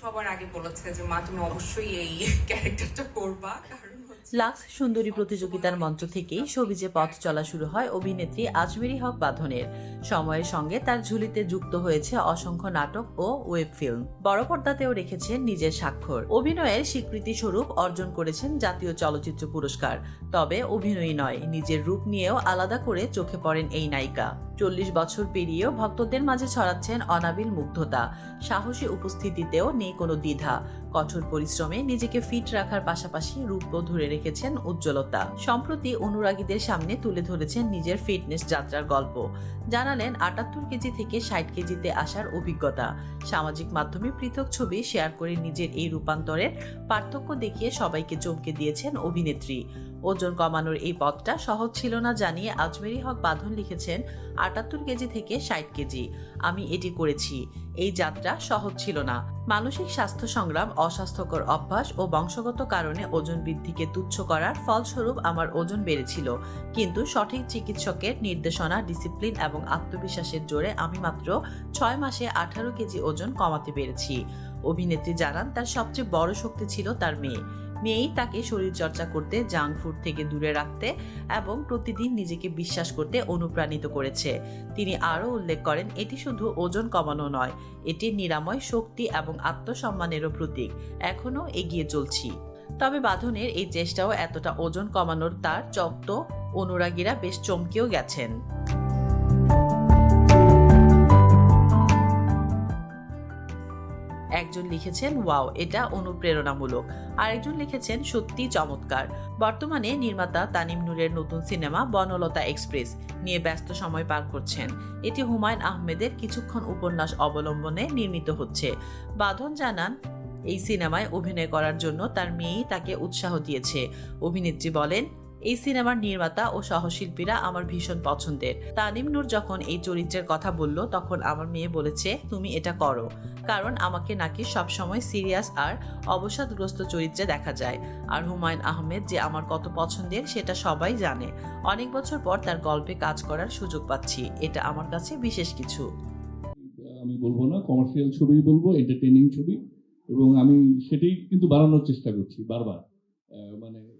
সবার আগে বলেছে যে, মা, তুমি অবশ্যই এই ক্যারেক্টারটা করবা। লাক্স সুন্দরী প্রতিযোগিতার মঞ্চ থেকেই সবিজে পথ চলা শুরু হয় অভিনেত্রী আজমেরি হক বাঁধনের। সময়ের সঙ্গে তার ঝুলিতে যুক্ত হয়েছে অসংখ্য নাটক ও ওয়েব ফিল্ম। বড় পর্দাতেও রেখেছেন নিজের স্বাক্ষর। অভিনয়ের স্বীকৃতি স্বরূপ অর্জন করেছেন জাতীয় চলচ্চিত্র পুরস্কার। তবে অভিনয়ই নয়, নিজের রূপ নিয়েও আলাদা করে চোখে পড়েন এই নায়িকা। চল্লিশ বছর পেরিয়েও ভক্তদের মাঝে ছড়াচ্ছেন অনাবিল মুগ্ধতা। সাহসী উপস্থিতিতেও নেই কোনো দ্বিধা। কঠোর পরিশ্রমে নিজেকে ফিট রাখার পাশাপাশি রূপও ধরে রেখেছেন উজ্জ্বলতা। সম্প্রতি অনুরাগীদের সামনে তুলে ধরেছেন নিজের ফিটনেস যাত্রার গল্প। জানালেন আটাত্তর কেজি থেকে ষাট কেজিতে আসার অভিজ্ঞতা। সামাজিক মাধ্যমে পৃথক ছবি শেয়ার করে নিজের এই রূপান্তরের পার্থক্য দেখিয়ে সবাইকে চমকে দিয়েছেন অভিনেত্রী। ওজন কমানোর এই পথটা সহজ ছিল না জানিয়ে আজমেরি হক বাঁধন লিখেছেন আটাত্তর কেজি থেকে ষাট কেজি। আমি এটি করেছি। এই যাত্রা সহজ ছিল না। মানসিক স্বাস্থ্য সংগ্রাম, অস্বাস্থ্যকর অভ্যাস ও বংশগত কারণে ওজন বৃদ্ধিকে তুচ্ছ করার ফলস্বরূপ আমার ওজন বেড়েছিল। কিন্তু সঠিক চিকিৎসকের নির্দেশনা, ডিসিপ্লিন এবং আত্মবিশ্বাসের জোরে আমি মাত্র ছয় মাসে আঠারো কেজি ওজন কমাতে পেরেছি। অভিনেত্রী জানান, তার সবচেয়ে বড় শক্তি ছিল তার মেয়ে। মেয়েই তাকে শরীরচর্চা করতে জাঙ্ক ফুড থেকে দূরে রাখতে এবং প্রতিদিন নিজেকে বিশ্বাস করতে অনুপ্রাণিত করেছে। তিনি আরও উল্লেখ করেন, এটি শুধু ওজন কমানো নয়, এটি নিরাময় শক্তি এবং আত্মসম্মানেরও প্রতীক। এখনও এগিয়ে চলছি। তবে বাঁধনের এই চেষ্টাও এতটা ওজন কমানোর তার চক্ত অনুরাগীরা বেশ চমকেও গেছেন। একজন লিখেছেন, ওয়াও, এটা অনুপ্রেরণামূলক। আরেকজন লিখেছেন সত্যি চমৎকার। বর্তমানে নির্মাতা তানিম নূরের নতুন সিনেমা বনলতা এক্সপ্রেস নিয়ে ব্যস্ত সময় পার করছেন। এটি হুমায়ুন আহমেদের কিছুক্ষণ উপন্যাস অবলম্বনে নির্মিত হচ্ছে। বাঁধন জানান, এই সিনেমায় অভিনয় করার জন্য তার মেয়েই তাকে উৎসাহ দিয়েছে। অভিনেত্রী বলেন এই সিনেমার নির্মাতা ও সহশিল্পীরা আমার ভীষণ পছন্দের। তানিম নূর যখন এই চরিত্রের কথা বলল, তখন আমার মেয়ে বলেছে, তুমি এটা করো। কারণ আমাকে নাকি সবসময় সিরিয়াস আর অবসাদগ্রস্ত চরিত্রে দেখা যায়। আর হুমায়ুন আহমেদ যে আমার কত পছন্দের, সেটা সবাই জানে। অনেক বছর পর তার গল্পে কাজ করার সুযোগ পাচ্ছি। এটা আমার কাছে বিশেষ কিছু। আমি বলব না কমার্শিয়াল ছবি বলব এন্টারটেইনিং ছবি। এবং আমি সেটাই কিন্তু বাড়ানোর চেষ্টা করছি, বারবার। মানে